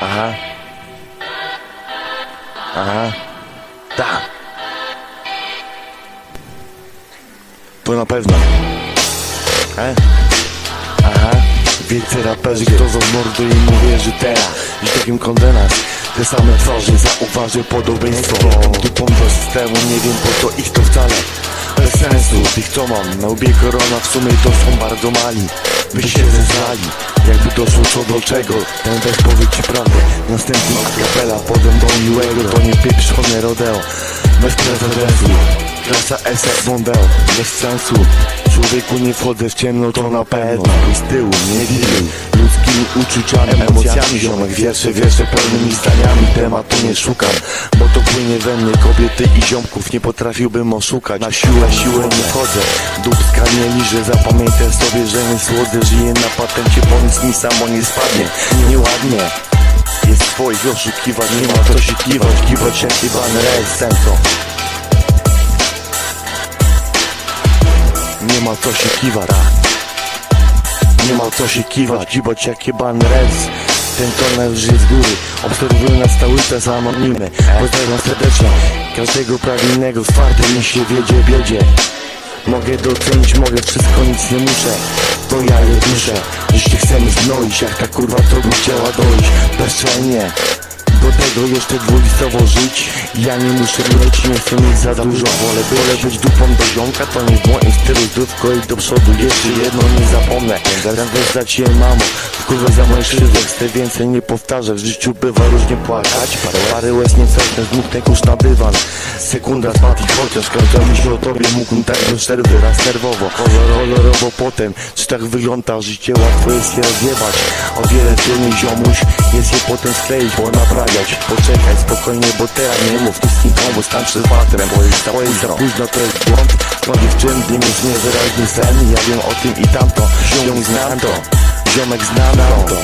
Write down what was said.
Aha. Aha. Tak. To na pewno. E? Aha. Wielcy raperzy, kto zamorduje i mówię, że teraz I takim kondenas te same twarze zauważy podobieństwo Dupą do systemu, nie wiem po co ich to wcale Bez sensu, tych co mam na łbie korona W sumie to są bardzo mali By się zezwali Jakby doszło co do czego Ten też powie ci prawdę. Następna kapela, potem do miłego To nie pieprzone rodeo. Bez prezedensu Klasa S jak Mondeo Bez sensu Człowieku nie wchodzę w ciemno to na pewno. I z tyłu nie widzę Ludzkimi uczuciami, emocjami Ziomek wiersze, wiersze pełnymi zdaniami. Tematu nie szukam Bo to płynie we mnie. Kobiety i ziomków Nie potrafiłbym oszukać. Na siłę, siłę nie wchodzę. Dubska nie liżę Zapamiętaj sobie, że nie słodzę. Żyję na patencie, bo nic mi samo nie spadnie. Nieładnie jest twoich oszukiwań, nie ma co się kiwać Kiwać jak Iwan Rez, centrum Nie ma co się kiwać Nie ma co się kiwać Dzibać jak jeban rez. Ten tonel jest z góry Obserwuję na cały czas anonimy. Pozdrawiam serdecznie Każdego prawilnego z mi się wiedzie, biedzie. Mogę docenić, mogę wszystko, nic nie muszę To ja je duszę Jeśli chcemy zgnoić Jak ta kurwa to by chciała dojść. Bezczelnie do tego jeszcze dwulistowo żyć. Ja nie muszę mieć, nie chcę mieć za dużo. Wolę, być dupą do ziomka. To nie w moim stylu. Zdrówko i do przodu. Jeszcze jedno nie zapomnę. Zaraz weź cię mamo. Wkurwę za moje krzywdy Chcę więcej nie powtarzać. W życiu bywa różnie płakać. Parę, parę łez niecofnę Zmuknę kurz na dywan. Sekunda spadł chociaż. Każda myśl o tobie mógłbym tak do przerwy Raz nerwowo, kolorowo potem. Czy tak wygląda życie Łatwo jest je rozjebać. O wiele trudniej ziomuś Jest je potem skleić, bo Poczekaj spokojnie, bo teraz nie mów Nic nikomu, stan przed batrem Bo jest jest za późno, to jest błąd. No dziewczyn, nim jest niewyraźny sen. Ja wiem o tym i tamto. Ziom znam to Ziomek znam to